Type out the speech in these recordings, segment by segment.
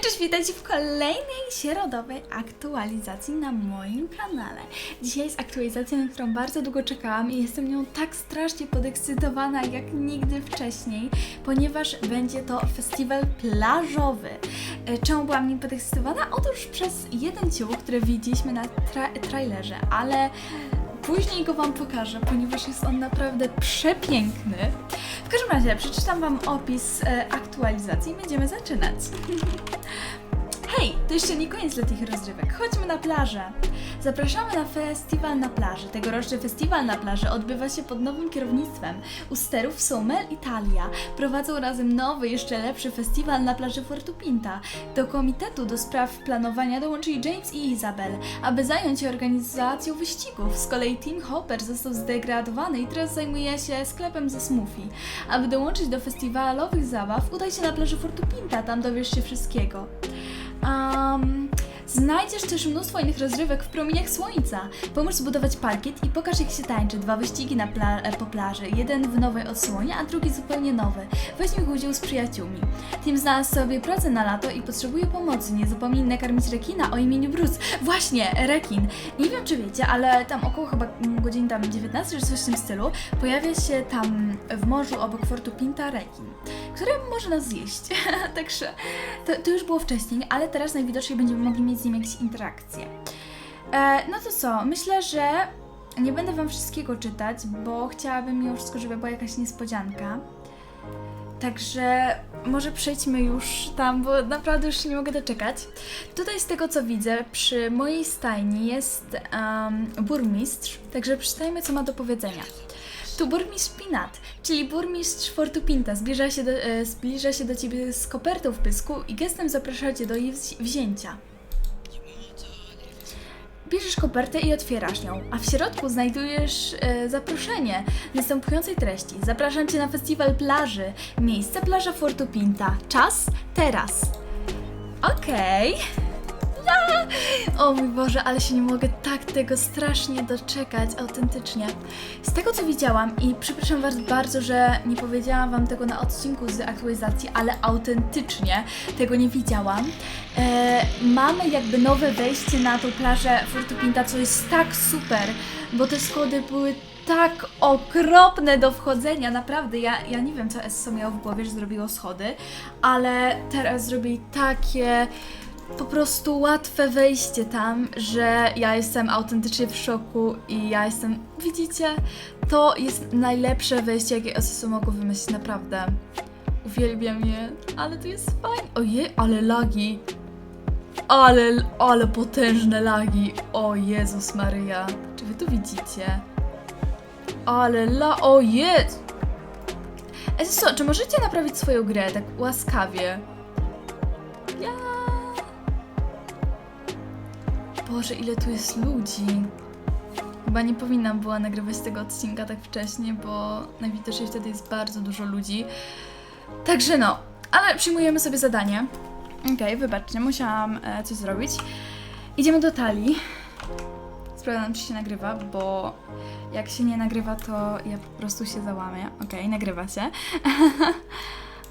Cześć, witajcie w kolejnej środowej aktualizacji na moim kanale. Dzisiaj jest aktualizacja, na którą bardzo długo czekałam i jestem nią tak strasznie podekscytowana jak nigdy wcześniej, ponieważ będzie to festiwal plażowy. E, Czemu byłam nim podekscytowana? Otóż przez jeden ciuch, który widzieliśmy na tra- trailerze, ale później go Wam pokażę, ponieważ jest on naprawdę przepiękny. W każdym razie przeczytam Wam opis e, aktualizacji i będziemy zaczynać. Hej, to jeszcze nie koniec letnich rozrywek. Chodźmy na plażę. Zapraszamy na festiwal na plaży. Tegoroczny festiwal na plaży odbywa się pod nowym kierownictwem. U sterów są Mel Italia. Prowadzą razem nowy, jeszcze lepszy festiwal na plaży Fortu Pinta. Do komitetu do spraw planowania dołączyli James i Isabel, aby zająć się organizacją wyścigów. Z kolei Team Hopper został zdegradowany i teraz zajmuje się sklepem ze smoothie. Aby dołączyć do festiwalowych zabaw, udaj się na plażę Fortu Pinta, tam dowiesz się wszystkiego. Um, znajdziesz też mnóstwo innych rozrywek w promieniach słońca. Pomóż zbudować parkiet i pokaż jak się tańczy. Dwa wyścigi na pla- e, po plaży. Jeden w nowej odsłonie, a drugi zupełnie nowy. Weź w udział z przyjaciółmi. Tim znalazł sobie pracę na lato i potrzebuje pomocy. Nie zapomnij nakarmić rekina o imieniu Bruce. Właśnie, rekin. Nie wiem czy wiecie, ale tam około chyba mm, godzin tam 19 czy coś w tym stylu pojawia się tam w morzu obok Fortu Pinta rekin, który może nas zjeść. Także to, to już było wcześniej, ale teraz najwidoczniej będziemy mogli mieć nim jakieś interakcje. E, no to co? Myślę, że nie będę Wam wszystkiego czytać, bo chciałabym mimo wszystko, żeby była jakaś niespodzianka. Także może przejdźmy już tam, bo naprawdę już się nie mogę doczekać. Tutaj z tego co widzę, przy mojej stajni jest em, burmistrz, także przeczytajmy co ma do powiedzenia. Tu burmistrz Pinat, czyli burmistrz Fortu Pinta, zbliża się, do, e, zbliża się do ciebie z kopertą w pysku i gestem zaprasza cię do jej wzi- wzięcia. Bierzesz kopertę i otwierasz ją, a w środku znajdujesz e, zaproszenie następującej treści. Zapraszam Cię na festiwal plaży. Miejsce plaża Fortu Pinta. Czas teraz. Okej. O mój Boże, ale się nie mogę tak tego strasznie doczekać, autentycznie. Z tego co widziałam i przepraszam Was bardzo, że nie powiedziałam Wam tego na odcinku z aktualizacji, ale autentycznie tego nie widziałam. E, mamy jakby nowe wejście na tą plażę Fortu Pinta, co jest tak super, bo te schody były tak okropne do wchodzenia, naprawdę. Ja, ja nie wiem, co Esso miało w głowie, że zrobiło schody, ale teraz zrobili takie po prostu łatwe wejście tam, że ja jestem autentycznie w szoku i ja jestem, widzicie, to jest najlepsze wejście, jakie Esso mogło wymyślić, naprawdę. Uwielbiam je, ale to jest fajnie. Ojej, ale lagi. Ale, ale potężne lagi. O Jezus Maryja. Czy wy to widzicie? Ale la... O Jezu! Ej, czy możecie naprawić swoją grę tak łaskawie? Boże, ile tu jest ludzi. Chyba nie powinnam była nagrywać tego odcinka tak wcześnie, bo najwidoczniej wtedy jest bardzo dużo ludzi. Także no, ale przyjmujemy sobie zadanie. Okej, wybaczcie, musiałam e, coś zrobić. Idziemy do talii. Sprawdzam, czy się nagrywa, bo jak się nie nagrywa, to ja po prostu się załamię. Okej, nagrywa się.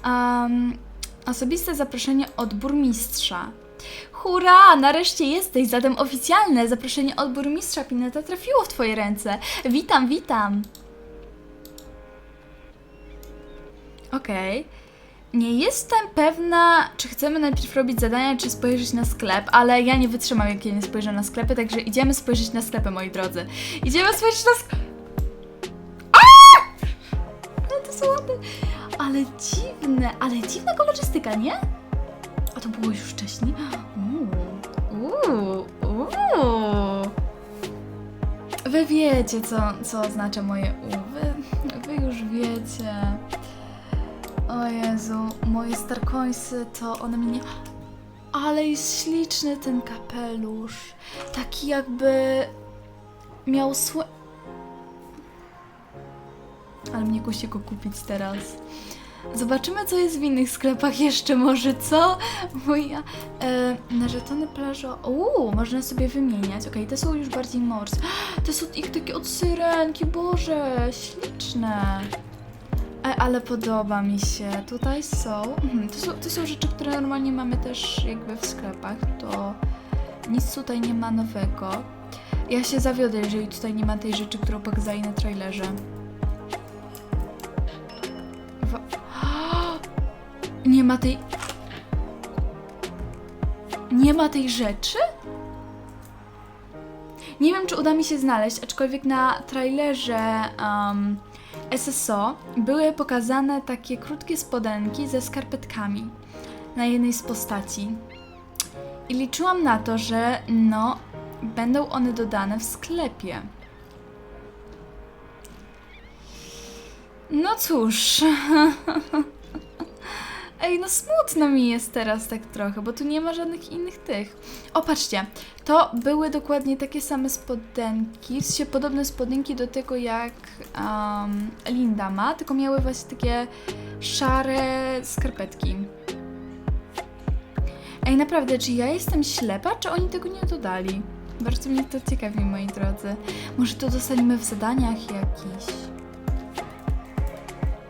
um, osobiste zaproszenie od burmistrza. Hurra! Nareszcie jesteś, zatem oficjalne zaproszenie od burmistrza Pineta trafiło w Twoje ręce. Witam, witam! Okej. Nie jestem pewna, czy chcemy najpierw robić zadania, czy spojrzeć na sklep, ale ja nie wytrzymam, jak ja nie spojrzę na sklepy, także idziemy spojrzeć na sklepy, moi drodzy. Idziemy spojrzeć na sklepy. Ale to są ładne. Ale dziwne, ale dziwna kolorzystyka, nie? To było już wcześniej? Uuu, uuu. Wy wiecie, co, co oznacza moje U. Wy, wy już wiecie. O Jezu, moje starkońsy to one mnie... Ale jest śliczny ten kapelusz. Taki jakby miał słe... Ale mnie kusi go kupić teraz. Zobaczymy, co jest w innych sklepach jeszcze może, co? Moja... E, na żetony plażo... Uuu, można sobie wymieniać. Okej, te są już bardziej morskie. Te są ich takie od syrenki, Boże, śliczne. E, ale podoba mi się. Tutaj są, mhm, to są. To są rzeczy, które normalnie mamy też jakby w sklepach. To nic tutaj nie ma nowego. Ja się zawiodę, jeżeli tutaj nie ma tej rzeczy, którą pokazali na trailerze. Nie ma tej. Nie ma tej rzeczy? Nie wiem, czy uda mi się znaleźć, aczkolwiek na trailerze um, SSO były pokazane takie krótkie spodenki ze skarpetkami na jednej z postaci. I liczyłam na to, że no, będą one dodane w sklepie. No cóż. Ej, no smutno mi jest teraz tak trochę, bo tu nie ma żadnych innych tych. O, patrzcie, to były dokładnie takie same spodenki, w podobne spodenki do tego jak um, Linda ma, tylko miały właśnie takie szare skarpetki. Ej, naprawdę, czy ja jestem ślepa, czy oni tego nie dodali? Bardzo mnie to ciekawi, moi drodzy. Może to dostaniemy w zadaniach jakichś.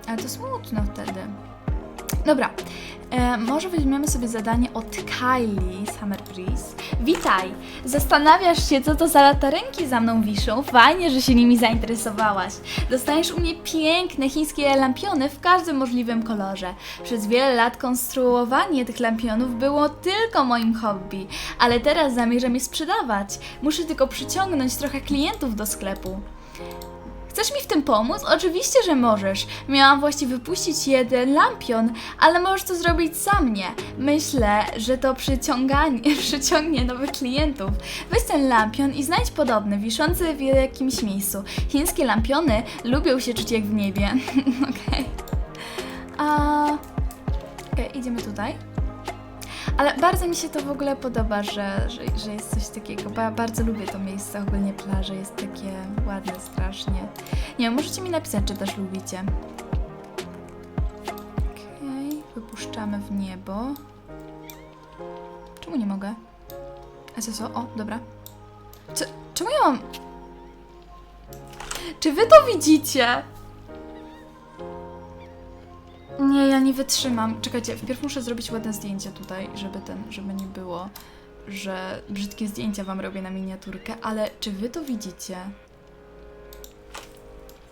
Ale to smutno wtedy. Dobra, e, może weźmiemy sobie zadanie od Kylie Summer Breeze. Witaj! Zastanawiasz się, co to za latarenki za mną wiszą? Fajnie, że się nimi zainteresowałaś. Dostaniesz u mnie piękne chińskie lampiony w każdym możliwym kolorze. Przez wiele lat konstruowanie tych lampionów było tylko moim hobby, ale teraz zamierzam je sprzedawać. Muszę tylko przyciągnąć trochę klientów do sklepu. Chcesz mi w tym pomóc? Oczywiście, że możesz. Miałam właściwie wypuścić jeden lampion, ale możesz to zrobić za mnie. Myślę, że to przyciąganie, przyciągnie nowych klientów. Weź ten lampion i znajdź podobny, wiszący w jakimś miejscu. Chińskie lampiony lubią się czuć jak w niebie. Okej. A... Okej, idziemy tutaj. Ale bardzo mi się to w ogóle podoba, że, że, że jest coś takiego. Ba, bardzo lubię to miejsce, ogólnie plaże, jest takie ładne strasznie. Nie wiem, możecie mi napisać, czy też lubicie. Okej, wypuszczamy w niebo. Czemu nie mogę? A co, co? O, dobra. Co, czemu ja mam... Czy wy to widzicie? Nie, ja nie wytrzymam. Czekajcie, wpierw muszę zrobić ładne zdjęcie tutaj, żeby ten, żeby nie było, że brzydkie zdjęcia wam robię na miniaturkę, ale czy wy to widzicie?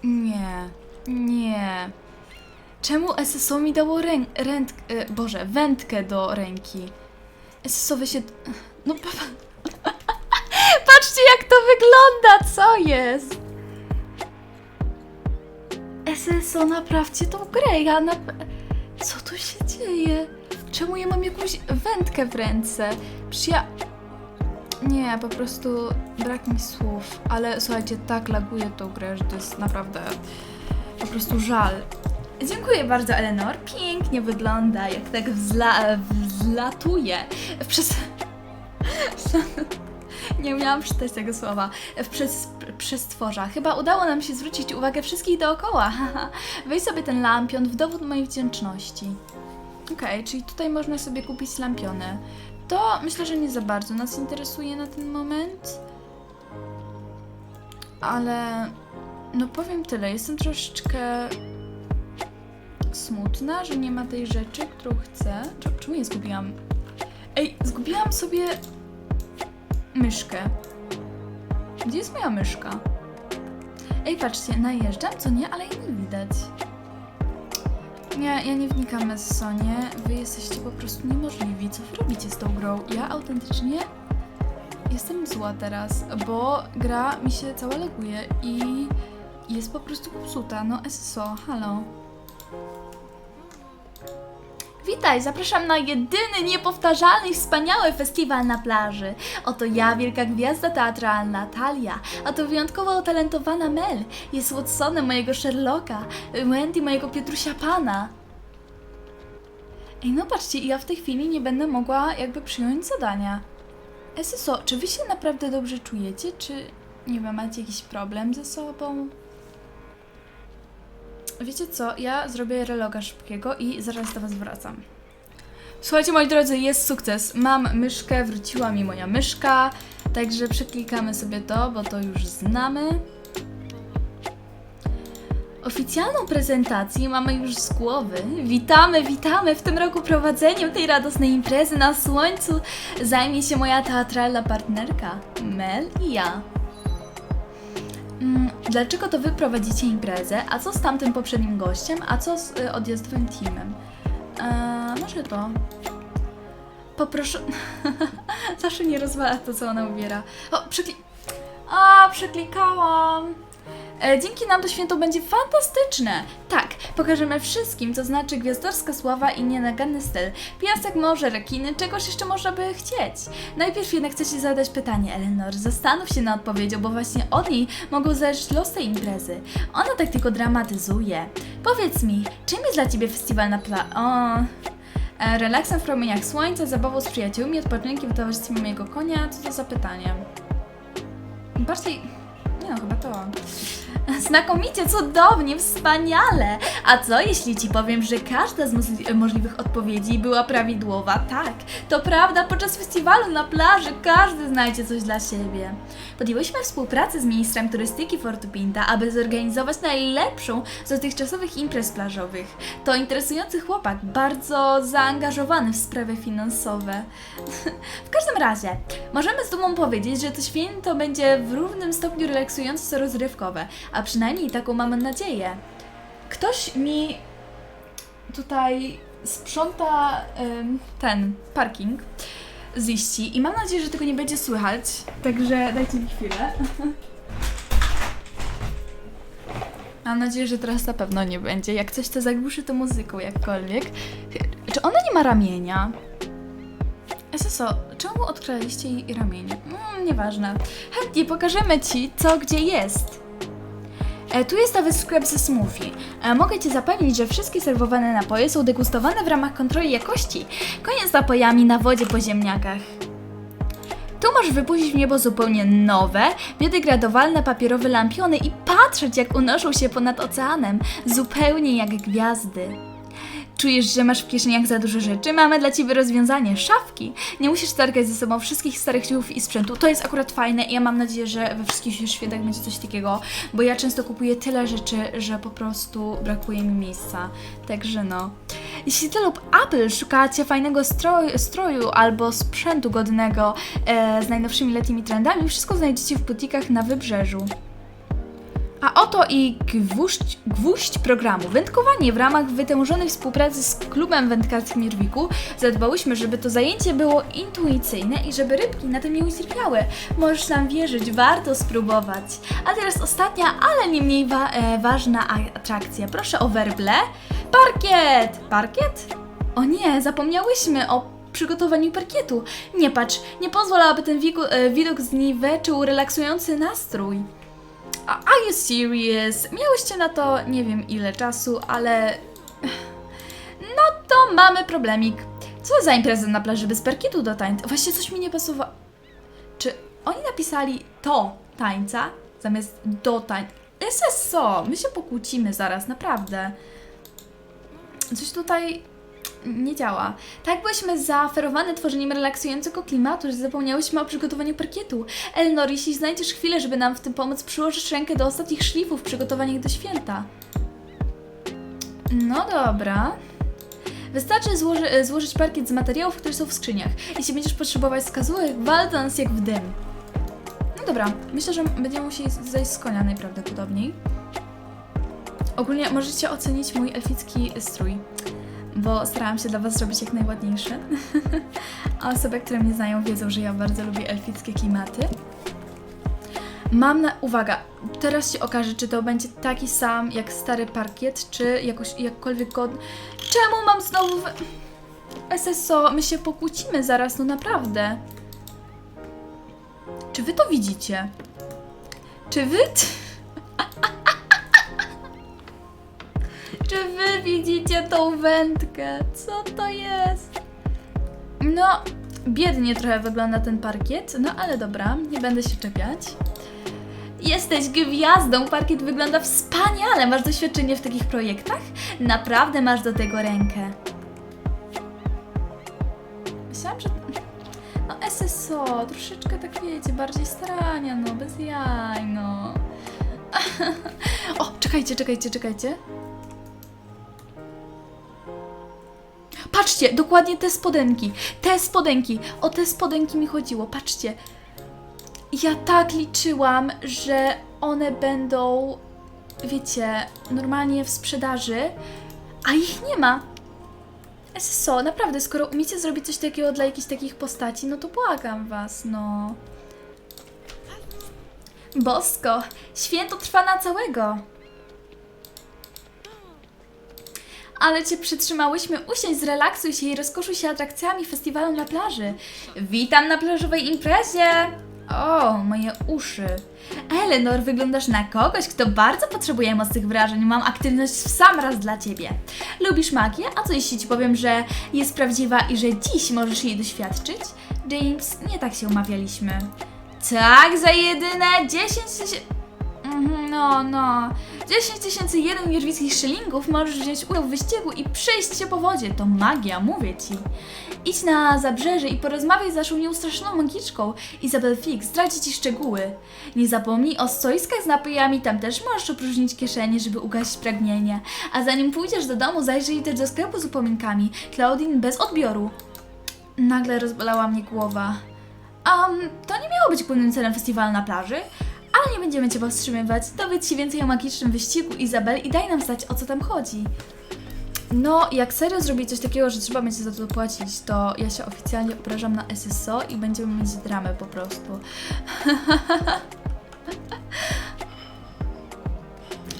Nie, nie. Czemu SSO mi dało rę, e, Boże, wędkę do ręki? SSO się... No pa, pa- Patrzcie jak to wygląda, co jest? SSO, naprawcie tą grę, ja na... Co tu się dzieje? Czemu ja mam jakąś wędkę w ręce? Przecież ja... Nie, po prostu brak mi słów, ale słuchajcie, tak laguje tą grę, że to jest naprawdę po prostu żal. Dziękuję bardzo, Eleanor. Pięknie wygląda, jak tak wzla... wzlatuje. Przez... Nie umiałam przeczytać tego słowa. W przez, przestworza. Chyba udało nam się zwrócić uwagę wszystkich dookoła. Weź sobie ten lampion w dowód mojej wdzięczności. Okej, czyli tutaj można sobie kupić lampiony. To myślę, że nie za bardzo nas interesuje na ten moment. Ale no powiem tyle, jestem troszeczkę smutna, że nie ma tej rzeczy, którą chcę. Cze- Czemu je zgubiłam? Ej, zgubiłam sobie myszkę. Gdzie jest moja myszka? Ej, patrzcie, najeżdżam, co nie, ale jej nie widać. Nie, ja nie wnikam Sonie. Wy jesteście po prostu niemożliwi. Co wy robicie z tą grą? Ja autentycznie jestem zła teraz, bo gra mi się cała laguje i jest po prostu popsuta. No SSO, halo. Witaj, zapraszam na jedyny, niepowtarzalny i wspaniały festiwal na plaży. Oto ja, wielka gwiazda teatralna, Talia, a to wyjątkowo utalentowana Mel. Jest Watsonem mojego Sherlocka, Wendy mojego Piotrusia Pana. Ej, no patrzcie, ja w tej chwili nie będę mogła jakby przyjąć zadania. SSO, czy wy się naprawdę dobrze czujecie, czy nie wiem, macie jakiś problem ze sobą? Wiecie co, ja zrobię reloga szybkiego i zaraz do was wracam. Słuchajcie moi drodzy, jest sukces. Mam myszkę, wróciła mi moja myszka, także przeklikamy sobie to, bo to już znamy. Oficjalną prezentację mamy już z głowy. Witamy, witamy! W tym roku prowadzeniem tej radosnej imprezy na słońcu zajmie się moja teatralna partnerka, Mel i ja. Mm, Dlaczego to wy prowadzicie imprezę? A co z tamtym poprzednim gościem? A co z y, odjazdowym teamem? Eee, może to. Poproszę. Zawsze nie rozwala to, co ona ubiera. O, przekli... A, przeklikałam. E, dzięki nam to święto będzie fantastyczne. Tak, pokażemy wszystkim, co znaczy gwiazdorska sława i nienaganny styl. Piasek, morze, rekiny, czegoś jeszcze można by chcieć. Najpierw jednak chcę Ci zadać pytanie, Eleanor. Zastanów się nad odpowiedzią, bo właśnie od niej mogą zależeć los tej imprezy. Ona tak tylko dramatyzuje. Powiedz mi, czym jest dla Ciebie festiwal na pla... O... E, Relaksem w promieniach słońca, zabawą z przyjaciółmi, odpoczynkiem w towarzystwie mojego konia. Co to za pytanie? Bardziej... Nie no, chyba to. Znakomicie, cudownie, wspaniale! A co jeśli ci powiem, że każda z możli- możliwych odpowiedzi była prawidłowa? Tak, to prawda, podczas festiwalu na plaży każdy znajdzie coś dla siebie. Podjęłyśmy współpracę z ministrem turystyki Fortu Pinta, aby zorganizować najlepszą z dotychczasowych imprez plażowych. To interesujący chłopak, bardzo zaangażowany w sprawy finansowe. w każdym razie, możemy z dumą powiedzieć, że to święto będzie w równym stopniu relaksujące co rozrywkowe, a przynajmniej taką mamy nadzieję. Ktoś mi tutaj sprząta em, ten parking z liści i mam nadzieję, że tego nie będzie słychać, także dajcie mi chwilę. Mam nadzieję, że teraz na pewno nie będzie. Jak coś to zagłuszy to muzyką jakkolwiek. Czy ona nie ma ramienia? SSO, czemu odkryliście jej ramienie? Mm, nieważne. Chętnie pokażemy Ci, co gdzie jest. E, tu jest nowy sklep ze smoothie. E, mogę Cię zapewnić, że wszystkie serwowane napoje są degustowane w ramach kontroli jakości. Koniec z napojami na wodzie po ziemniakach. Tu możesz wypuścić w niebo zupełnie nowe, biodegradowalne papierowe lampiony i patrzeć, jak unoszą się ponad oceanem, zupełnie jak gwiazdy. Czujesz, że masz w kieszeniach za dużo rzeczy? Mamy dla Ciebie rozwiązanie. Szafki. Nie musisz targać ze sobą wszystkich starych ciuchów i sprzętu. To jest akurat fajne i ja mam nadzieję, że we wszystkich świętach będzie coś takiego, bo ja często kupuję tyle rzeczy, że po prostu brakuje mi miejsca. Także no. Jeśli Ty lub Apple szukacie fajnego stroju, stroju albo sprzętu godnego e, z najnowszymi letnimi trendami, wszystko znajdziecie w butikach na wybrzeżu. A oto i gwóźdź, gwóźdź programu. Wędkowanie w ramach wytężonej współpracy z klubem wędkarskim Jorwiku zadbałyśmy, żeby to zajęcie było intuicyjne i żeby rybki na tym nie ucierpiały. Możesz nam wierzyć, warto spróbować. A teraz ostatnia, ale nie mniej wa- e, ważna atrakcja. Proszę o werble. Parkiet! Parkiet? O nie, zapomniałyśmy o przygotowaniu parkietu. Nie patrz, nie pozwól, aby ten e, widok zniweczył relaksujący nastrój. Are you serious? Miałyście na to nie wiem ile czasu, ale. No to mamy problemik. Co za impreza na plaży bez parkietu do tańca? Właśnie coś mi nie pasowało. Czy oni napisali to tańca zamiast do tańca? SSO, my się pokłócimy zaraz, naprawdę. Coś tutaj nie działa. Tak byliśmy zaoferowane tworzeniem relaksującego klimatu, że zapomniałyśmy o przygotowaniu parkietu. Elnor, jeśli znajdziesz chwilę, żeby nam w tym pomóc, przyłożysz rękę do ostatnich szlifów przygotowanych do święta. No dobra. Wystarczy złoży, e, złożyć parkiet z materiałów, które są w skrzyniach. Jeśli będziesz potrzebować wskazówek, wal do nas jak w dym. No dobra, myślę, że będziemy musieli zejść z konia najprawdopodobniej. Ogólnie możecie ocenić mój elficki strój bo starałam się dla Was zrobić jak najładniejszy. A osoby, które mnie znają, wiedzą, że ja bardzo lubię elfickie klimaty. Mam na... Uwaga, teraz się okaże, czy to będzie taki sam jak stary parkiet, czy jakoś, jakkolwiek. Czemu mam znowu... W... SSO, my się pokłócimy zaraz, no naprawdę. Czy Wy to widzicie? Czy Wy... Czy wy widzicie tą wędkę? Co to jest? No, biednie trochę wygląda ten parkiet, no ale dobra, nie będę się czepiać. Jesteś gwiazdą, parkiet wygląda wspaniale. Masz doświadczenie w takich projektach? Naprawdę masz do tego rękę. Myślałam, że... No SSO, troszeczkę tak wiecie, bardziej starania, no bez jaj, no. O, czekajcie, czekajcie, czekajcie. Patrzcie, dokładnie te spodenki. Te spodenki. O te spodenki mi chodziło. Patrzcie. Ja tak liczyłam, że one będą, wiecie, normalnie w sprzedaży, a ich nie ma. SSO, naprawdę, skoro umiecie zrobić coś takiego dla jakichś takich postaci, no to błagam was, no. Bosko, święto trwa na całego. Ale cię przytrzymałyśmy, usiądź, zrelaksuj się i rozkoszuj się atrakcjami festiwalu na plaży. Witam na plażowej imprezie! O, moje uszy. Eleanor, wyglądasz na kogoś, kto bardzo potrzebuje mocnych wrażeń. Mam aktywność w sam raz dla ciebie. Lubisz magię? A co jeśli ci powiem, że jest prawdziwa i że dziś możesz jej doświadczyć? James, nie tak się umawialiśmy. Tak, za jedyne 10 tysięcy... Mhm, No, no. 10 tysięcy jeden jerwickich szylingów możesz wziąć udział w wyścigu i przejść się po wodzie. To magia, mówię ci. Idź na zabrzeże i porozmawiaj z naszą nieustraszoną magiczką. Izabel Fix zdradzi ci szczegóły. Nie zapomnij o stoiskach z napojami, tam też możesz opróżnić kieszenie, żeby ugasić pragnienie. A zanim pójdziesz do domu, zajrzyj też do sklepu z upominkami. Claudine bez odbioru. Nagle rozbolała mnie głowa. Um, to nie miało być głównym celem festiwalu na plaży, ale nie będziemy Cię powstrzymywać. Dowiedz się więcej o magicznym wyścigu Izabel i daj nam znać, o co tam chodzi. No, jak serio zrobić coś takiego, że trzeba będzie za to płacić, to ja się oficjalnie obrażam na SSO i będziemy mieć dramę po prostu.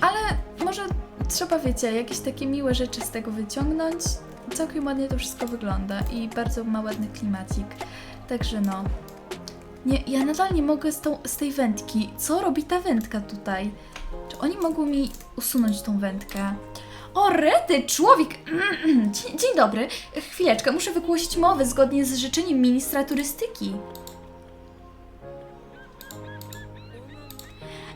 Ale może trzeba, wiecie, jakieś takie miłe rzeczy z tego wyciągnąć. Całkiem ładnie to wszystko wygląda i bardzo ma ładny klimacik. Także no. Nie, ja nadal nie mogę z, tą, z tej wędki. Co robi ta wędka tutaj? Czy oni mogą mi usunąć tą wędkę? O, rety, człowiek! Dzień, dzień dobry. Chwileczkę, muszę wygłosić mowę zgodnie z życzeniem ministra turystyki.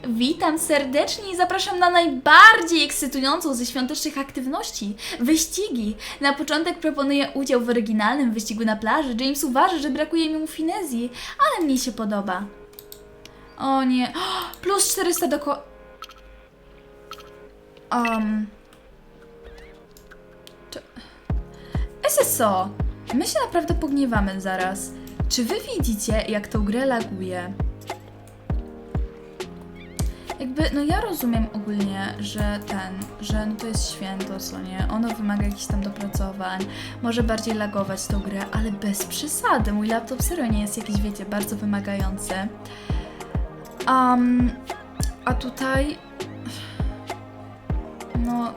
Witam serdecznie i zapraszam na najbardziej ekscytującą ze świątecznych aktywności wyścigi. Na początek proponuję udział w oryginalnym wyścigu na plaży. James uważa, że brakuje mu finezji, ale mnie się podoba. O nie. Plus 400 do ko... Um... SSO, my się naprawdę pogniewamy zaraz. Czy wy widzicie, jak tą grę laguje? Jakby, no ja rozumiem ogólnie, że ten, że no to jest święto, co nie? Ono wymaga jakichś tam dopracowań, może bardziej lagować tą grę, ale bez przesady. Mój laptop serio nie jest jakiś, wiecie, bardzo wymagający. Um, a tutaj, no,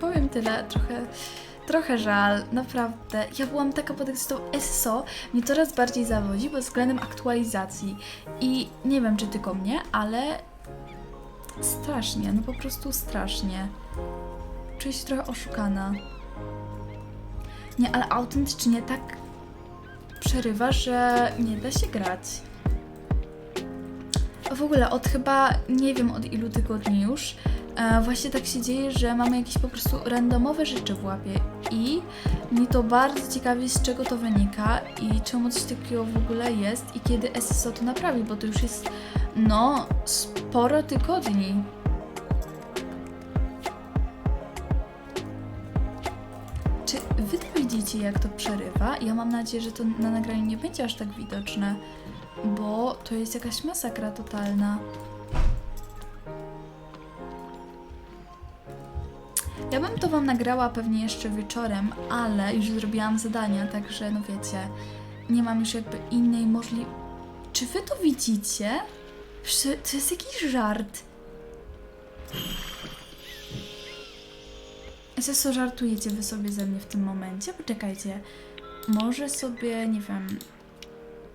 powiem tyle, trochę, trochę żal, naprawdę. Ja byłam taka podekscytowana. SSO mnie coraz bardziej zawodzi pod względem aktualizacji. I nie wiem, czy tylko mnie, ale Strasznie, no po prostu strasznie. Czuję się trochę oszukana. Nie, ale autentycznie tak przerywa, że nie da się grać. W ogóle od chyba nie wiem od ilu tygodni już e, właśnie tak się dzieje, że mamy jakieś po prostu randomowe rzeczy w łapie i mnie to bardzo ciekawi z czego to wynika i czemu coś takiego w ogóle jest i kiedy SSO to naprawi, bo to już jest no sporo tygodni. Czy wy to widzicie, jak to przerywa? Ja mam nadzieję, że to na nagraniu nie będzie aż tak widoczne, bo to jest jakaś masakra totalna. Ja bym to wam nagrała pewnie jeszcze wieczorem, ale już zrobiłam zadania, także no wiecie, nie mam już jakby innej możliwości. Czy wy to widzicie? To jest jakiś żart. Co żartujecie wy sobie ze mnie w tym momencie? Poczekajcie. Może sobie, nie wiem,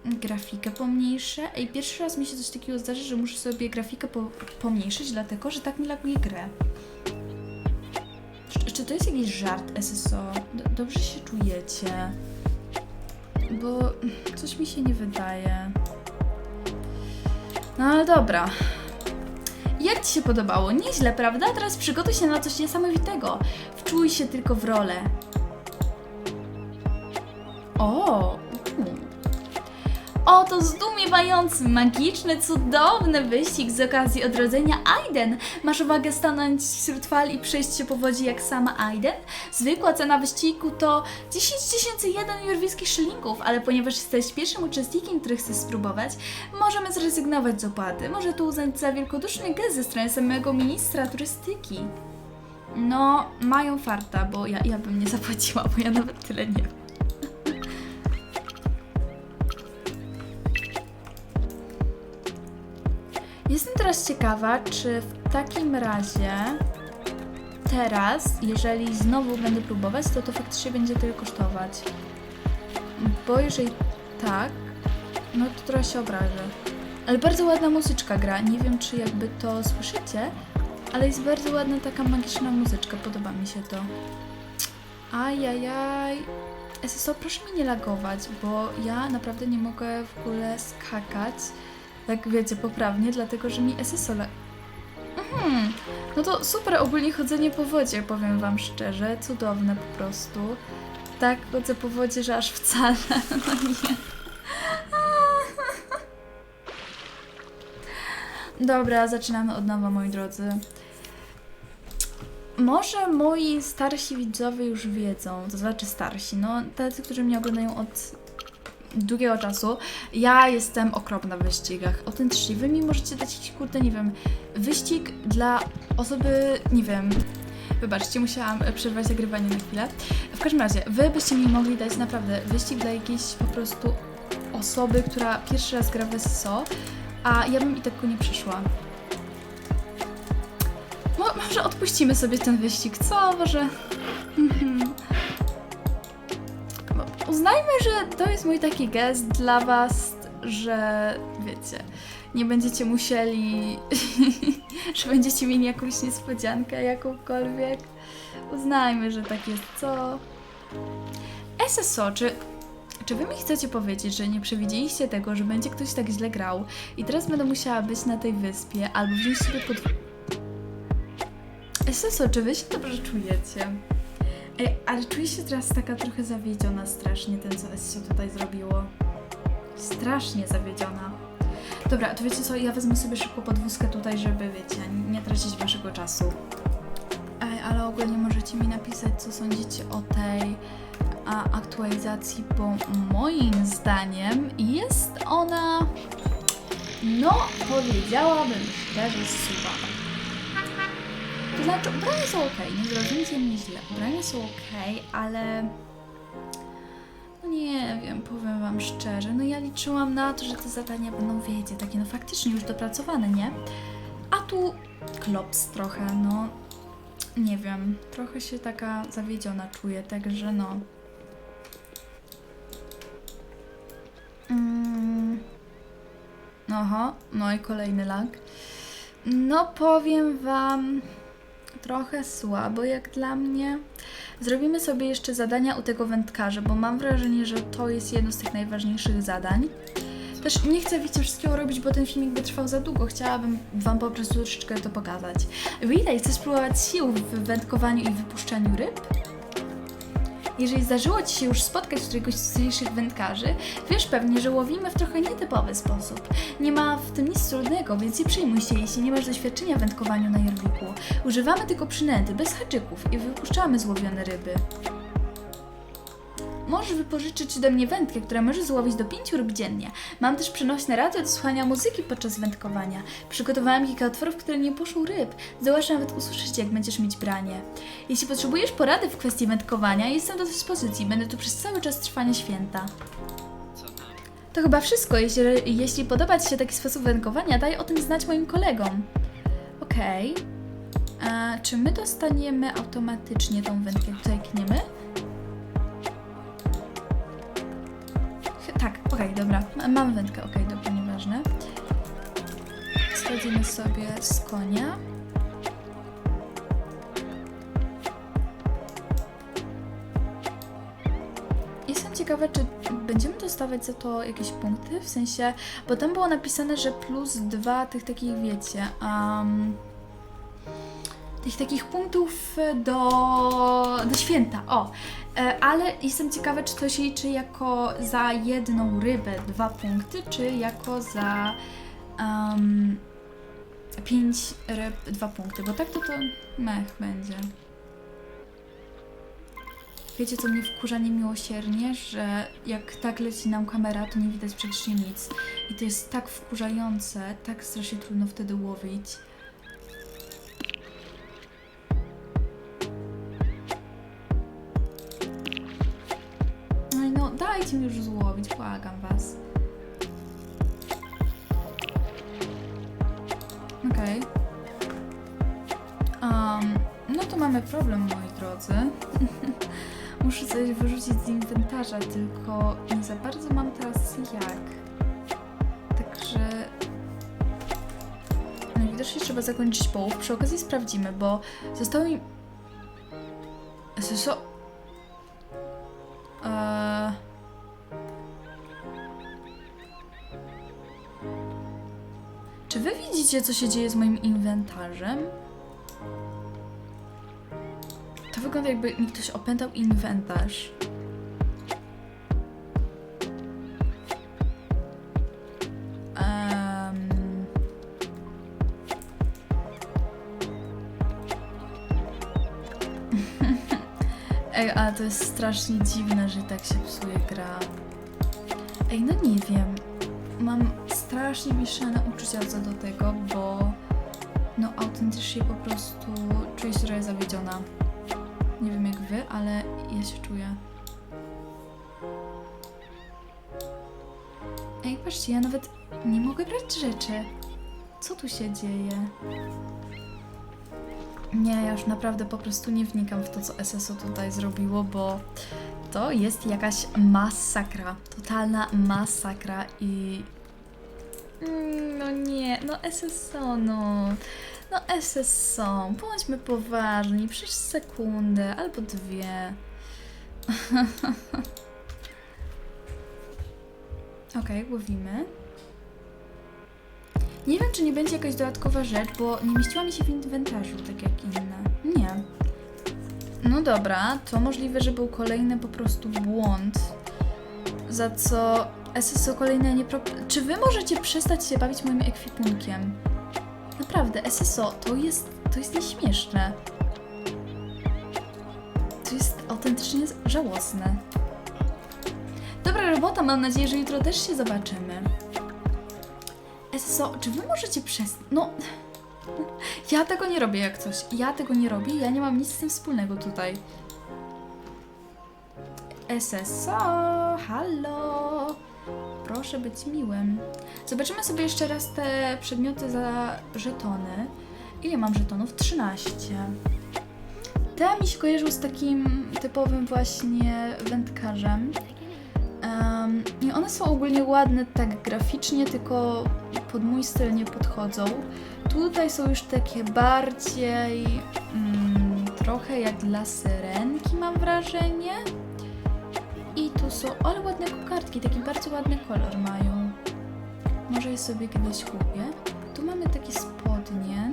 grafikę pomniejszę? Ej, pierwszy raz mi się coś takiego zdarzy, że muszę sobie grafikę po pomniejszyć, dlatego, że tak mi laguje grę. Czy, czy to jest jakiś żart SSO? Dobrze się czujecie? Bo coś mi się nie wydaje. No ale dobra. Jak Ci się podobało? Nieźle, prawda? Teraz przygotuj się na coś niesamowitego. Wczuj się tylko w rolę. O! Oto zdumiewający, magiczny, cudowny wyścig z okazji odrodzenia Aiden. Masz uwagę stanąć wśród fal i przejść się po wodzie jak sama Aiden? Zwykła cena wyścigu to 10 001 jorwiskich szylingów, ale ponieważ jesteś pierwszym uczestnikiem, który chce spróbować, możemy zrezygnować z opłaty. Może to uznać za wielkoduszny gest ze strony samego ministra turystyki. No, mają farta, bo ja, ja bym nie zapłaciła, bo ja nawet tyle nie wiem. Jestem teraz ciekawa, czy w takim razie teraz, jeżeli znowu będę próbować, to to faktycznie będzie tyle kosztować. Bo jeżeli tak, no to trochę się obrażę. Ale bardzo ładna muzyczka gra. Nie wiem, czy jakby to słyszycie, ale jest bardzo ładna taka magiczna muzyczka. Podoba mi się to. Ajajaj. SSO, proszę mi nie lagować, bo ja naprawdę nie mogę w ogóle skakać tak wiecie, poprawnie, dlatego że mi SSO le... Mhm. No to super ogólnie chodzenie po wodzie, powiem wam szczerze, cudowne po prostu. Tak chodzę po wodzie, że aż wcale, no nie. Dobra, zaczynamy od nowa, moi drodzy. Może moi starsi widzowie już wiedzą, to znaczy starsi, no tacy, którzy mnie oglądają od długiego czasu. Ja jestem okropna w wyścigach. Autentycznie. Wy mi możecie dać jakiś, kurde, nie wiem, wyścig dla osoby, nie wiem, Wybaczcie, musiałam przerwać nagrywanie na chwilę. W każdym razie, wy byście mi mogli dać naprawdę wyścig dla jakiejś po prostu osoby, która pierwszy raz gra w SSO, a ja bym i tak go nie przeszła. Mo może odpuścimy sobie ten wyścig, co? Może... Uznajmy, że to jest mój taki gest dla was, że wiecie, nie będziecie musieli, że będziecie mieli jakąś niespodziankę jakąkolwiek. Uznajmy, że tak jest, co? SSO, czy, czy wy mi chcecie powiedzieć, że nie przewidzieliście tego, że będzie ktoś tak źle grał i teraz będę musiała być na tej wyspie albo wziąć sobie pod... SSO, czy wy się dobrze czujecie? Ej, ale czuję się teraz taka trochę zawiedziona strasznie tym, co SSO tutaj zrobiło. Strasznie zawiedziona. Dobra, to wiecie co, ja wezmę sobie szybko podwózkę tutaj, żeby, wiecie, nie tracić waszego czasu. Ej, ale ogólnie możecie mi napisać, co sądzicie o tej a, aktualizacji, bo moim zdaniem jest ona, no, powiedziałabym szczerze, słaba. To znaczy, ubrania są ok, nie zrozumcie mnie źle. Ubrania są ok, ale. No nie wiem, powiem Wam szczerze. No ja liczyłam na to, że te zadania będą, wiecie, takie no faktycznie już dopracowane, nie? A tu klops trochę, no. Nie wiem, trochę się taka zawiedziona czuję, także no. Mm. No i kolejny lag. No powiem Wam trochę słabo jak dla mnie. Zrobimy sobie jeszcze zadania u tego wędkarza, bo mam wrażenie, że to jest jedno z tych najważniejszych zadań. Też nie chcę wiecie wszystkiego robić, bo ten filmik by trwał za długo. Chciałabym Wam po prostu troszeczkę to pokazać. Witaj, chcesz spróbować sił w wędkowaniu i wypuszczaniu ryb? Jeżeli zdarzyło Ci się już spotkać któregoś z dzisiejszych wędkarzy, wiesz pewnie, że łowimy w trochę nietypowy sposób. Nie ma w tym nic trudnego, więc nie przejmuj się, jeśli nie masz doświadczenia w wędkowaniu na Jorwiku. Używamy tylko przynęty, bez haczyków i wypuszczamy złowione ryby. Możesz wypożyczyć do mnie wędkę, która może złowić do 5 ryb dziennie. Mam też przenośne radio do słuchania muzyki podczas wędkowania. Przygotowałam kilka otworów, które nie puszczą ryb. Zdołasz nawet usłyszeć, jak będziesz mieć branie. Jeśli potrzebujesz porady w kwestii wędkowania, jestem do dyspozycji. Będę tu przez cały czas trwania święta. To chyba wszystko. Jeśli, jeśli podoba Ci się taki sposób wędkowania, daj o tym znać moim kolegom. Okej. A Czy my dostaniemy automatycznie tą wędkę, tutaj kniemy? Tak, okej, dobra. M- Mam wędkę, okej, dobra, nieważne. Schodzimy sobie z konia. Jestem ciekawa, czy będziemy dostawać za to jakieś punkty, w sensie, bo tam było napisane, że plus dwa tych takich, wiecie, um, tych takich punktów do, do święta. O, e, ale jestem ciekawa, czy to się liczy jako za jedną rybę dwa punkty, czy jako za um, pięć ryb dwa punkty, bo tak to to mech będzie. Wiecie, co mnie wkurza niemiłosiernie, że jak tak leci nam kamera, to nie widać praktycznie nic. I to jest tak wkurzające, tak strasznie trudno wtedy łowić. Dajcie mi już złowić, błagam was. Okej. Um, no to mamy problem, moi drodzy. Muszę coś wyrzucić z inwentarza, tylko nie za bardzo mam teraz jak. Także najwidoczniej trzeba zakończyć połów. Przy okazji sprawdzimy, bo zostało mi... widzicie, co się dzieje z moim inwentarzem? To wygląda jakby mi ktoś opętał inwentarz. Ej, ale to jest strasznie dziwne, że tak się psuje gra. Ej, no nie wiem. Mam strasznie mieszane uczucia co do tego, bo no autentycznie po prostu czuję się trochę zawiedziona. Nie wiem jak wy, ale ja się czuję. Ej, patrzcie, ja nawet nie mogę brać rzeczy. Co tu się dzieje? Nie, ja już naprawdę po prostu nie wnikam w to, co SSO tutaj zrobiło, bo to jest jakaś masakra. Totalna masakra i... Mm, No nie, no SSO, no. No SSO, bądźmy poważni, przecież sekundę albo dwie. Okej, łowimy. Nie wiem, czy nie będzie jakaś dodatkowa rzecz, bo nie mieściła mi się w inwentarzu, tak jak inne. Nie. No dobra, to możliwe, że był kolejny po prostu błąd, za co SSO kolejne nie... Czy wy możecie przestać się bawić moim ekwipunkiem? Naprawdę, SSO, to jest, to jest nieśmieszne. To jest autentycznie żałosne. Dobra robota, mam nadzieję, że jutro też się zobaczymy. SSO, czy wy możecie przestać? No, ja tego nie robię jak coś. Ja tego nie robię, ja nie mam nic z tym wspólnego tutaj. SSO, hallo. Proszę być miłym. Zobaczymy sobie jeszcze raz te przedmioty za żetony. Ile mam żetonów? 13. Te mi się kojarzą z takim typowym właśnie wędkarzem. Em, I one są ogólnie ładne tak graficznie, tylko pod mój styl nie podchodzą. Tutaj są już takie bardziej mm, trochę jak dla syrenki mam wrażenie. I tu są, ale ładne kokardki, taki bardzo ładny kolor mają. Może je sobie kiedyś kupię. Tu mamy takie spodnie.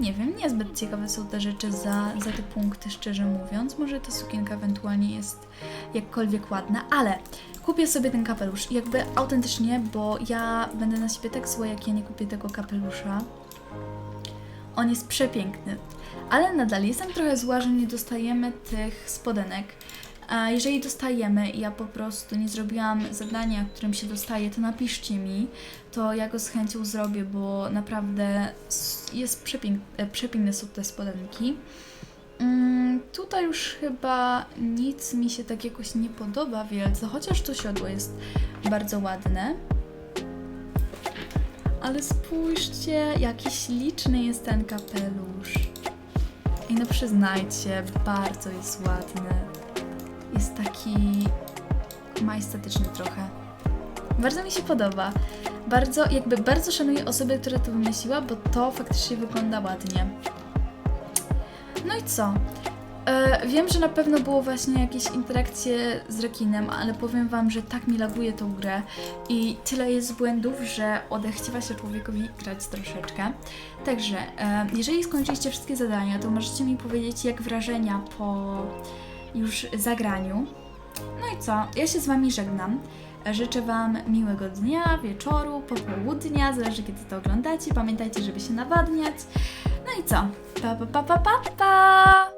Nie wiem, niezbyt ciekawe są te rzeczy za, za te punkty, szczerze mówiąc. Może ta sukienka ewentualnie jest jakkolwiek ładna, ale kupię sobie ten kapelusz. Jakby autentycznie, bo ja będę na siebie tak zła, jak ja nie kupię tego kapelusza. On jest przepiękny, ale nadal jestem trochę zła, że nie dostajemy tych spodenek. Jeżeli dostajemy i ja po prostu nie zrobiłam zadania, którym się dostaje, to napiszcie mi, to ja go z chęcią zrobię, bo naprawdę jest przepięk e, przepiękne są te spodenki. Mm, tutaj już chyba nic mi się tak jakoś nie podoba wielce, chociaż to siodło jest bardzo ładne. Ale spójrzcie, jaki śliczny jest ten kapelusz. I no przyznajcie, bardzo jest ładny. Jest taki majestatyczny trochę. Bardzo mi się podoba. Bardzo, jakby bardzo szanuję osobę, która to wymyśliła, bo to faktycznie wygląda ładnie. No i co? E, wiem, że na pewno było właśnie jakieś interakcje z rekinem, ale powiem wam, że tak mi laguje tą grę i tyle jest błędów, że odechciewa się człowiekowi grać troszeczkę. Także, e, jeżeli skończyliście wszystkie zadania, to możecie mi powiedzieć, jak wrażenia po już zagraniu. No i co? Ja się z wami żegnam. Życzę Wam miłego dnia, wieczoru, popołudnia, zależy kiedy to oglądacie. Pamiętajcie, żeby się nawadniać. No i co? Pa, pa, pa, pa, pa, pa!